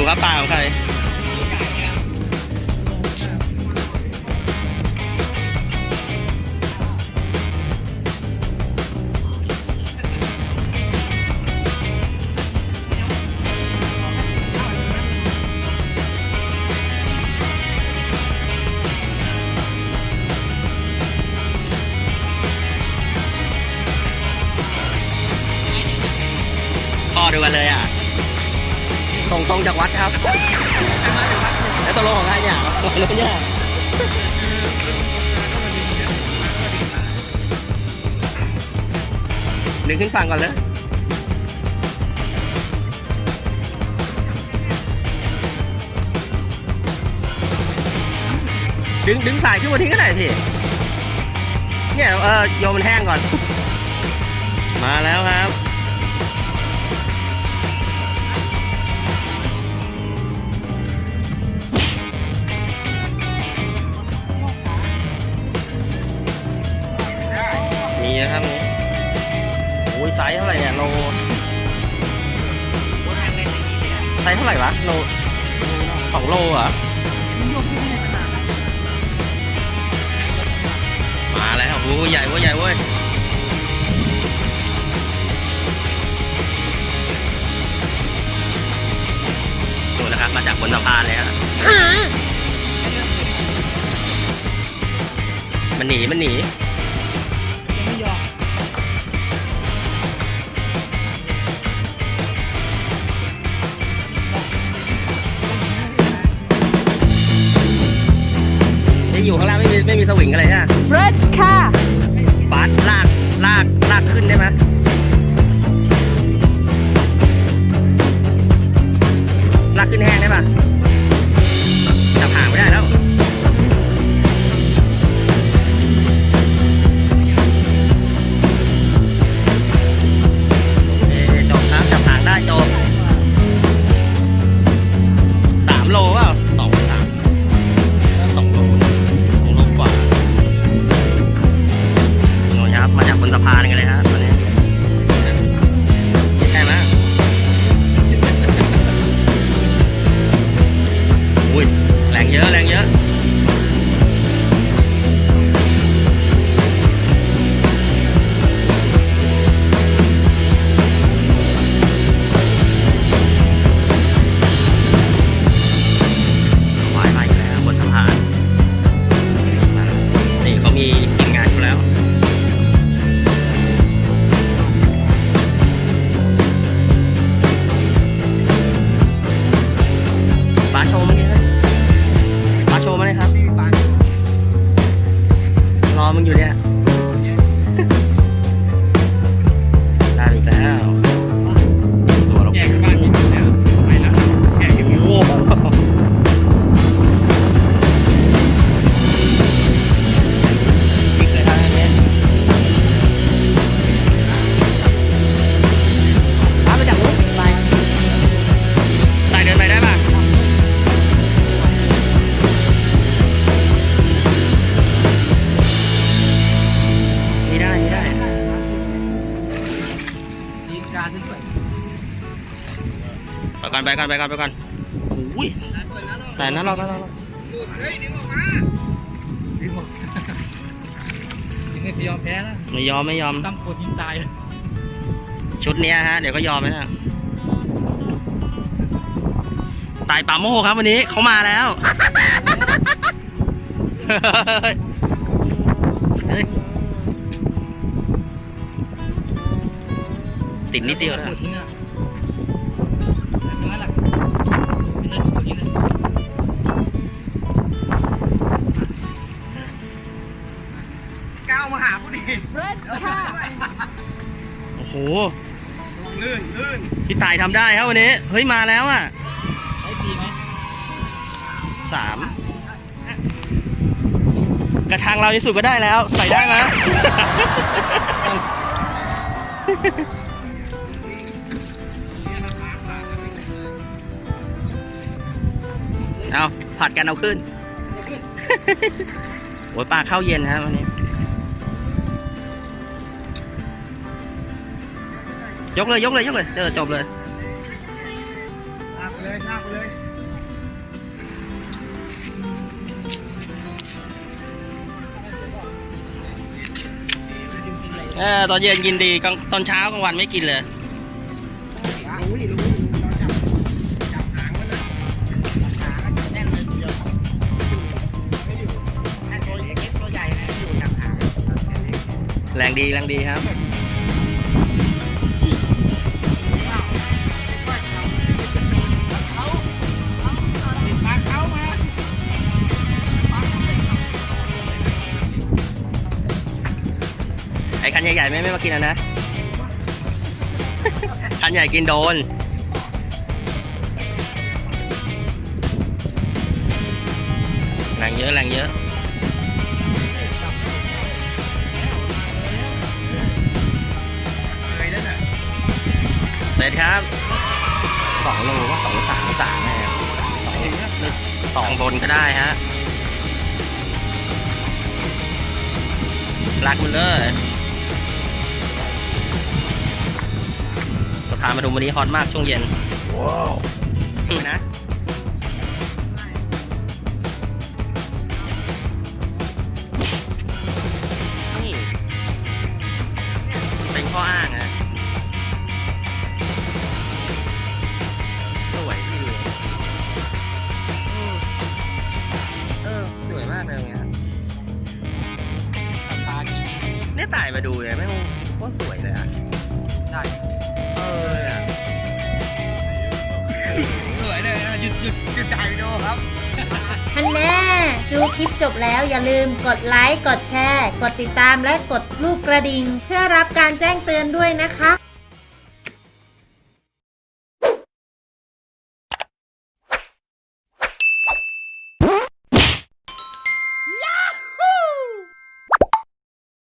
ดูครับปลาของใครพอดูกันเลยอะ ส่งตรงจากวัดครับ แล้วตกลงของใครเนี่ยของนู้นเนี่ยดึงขึ้นฝั่งก่อนเลยดึงดึงสายขึ้นมาทิ้งก็ได้พี่เนี่ยเออโยมมันแห้งก่อน มาแล้วครับ นะครับนี่โอ้ยไซส์เท่าไหร่เนี่ยโลไซส์เท่าไหร่วะโลสองโลเหรอมาแล้วโอ้ยใหญ่เว้ยใหญ่เว้ยดูนะครับ มาจากบนสะพานเลยฮะมันหนี มันหนี อยู่ข้างล่างไม่มีไม่มีสวิงอะไรใช่ไหมรถค่ะฟาสลากลากลากขึ้นได้ไหม ไปก่อนไปก่อนไปก่อนไปก่อนโอ้ยแต่นั้นเราก็เราเฮ้ยดึงออกมาดึงออกยังไม่ยอมแพ้นะไม่ยอมไม่ยอมตั้งโคตรยิงตายชุดเนี้ยฮะเดี๋ยวก็ยอมไหมนะตายป่าโมครับวันนี้เขามาแล้วเฮ้ยติดนิดเดียวนะ ก้าวมาหาผู้ดีรถค่ะโอ้โห ลื่นลื่นพี่ตายทำได้ครับวันนี้ เฮ้ย มาแล้วอะไอ้ปีไหมสามกระทางเราที่สุดก็ได้แล้ว ใส่ได้ไหม เอาผัดกันเอาขึ้น โอ้ยปลาเข้าเย็นนะครับวันนี้ ยกเลยยกเลยยกเลยเจอจบเลยลากไปเลยลากไปเลยเออตอนเย็นกินดีกลางตอนเช้ากลางวันไม่กินเลย แรงดีแรงดีครับ ไอ้คันใหญ่ๆไม่ไม่มากินอะนะ คันใหญ่กินโดนแรงเยอะแรงเยอะ เสร็จครับสองโลก็สองสามสามแน่สองสองบนก็ได้ฮะรักมันเลยจะพามาดูวันนี้ฮอตมากช่วงเย็น ว้าวนะ ลิปจบแล้วอย่าลืมกดไลค์ กดแชร์ กดติดตามและกดรูปกระดิ่ง เพื่อรับการแจ้งเตือนด้วยนะคะ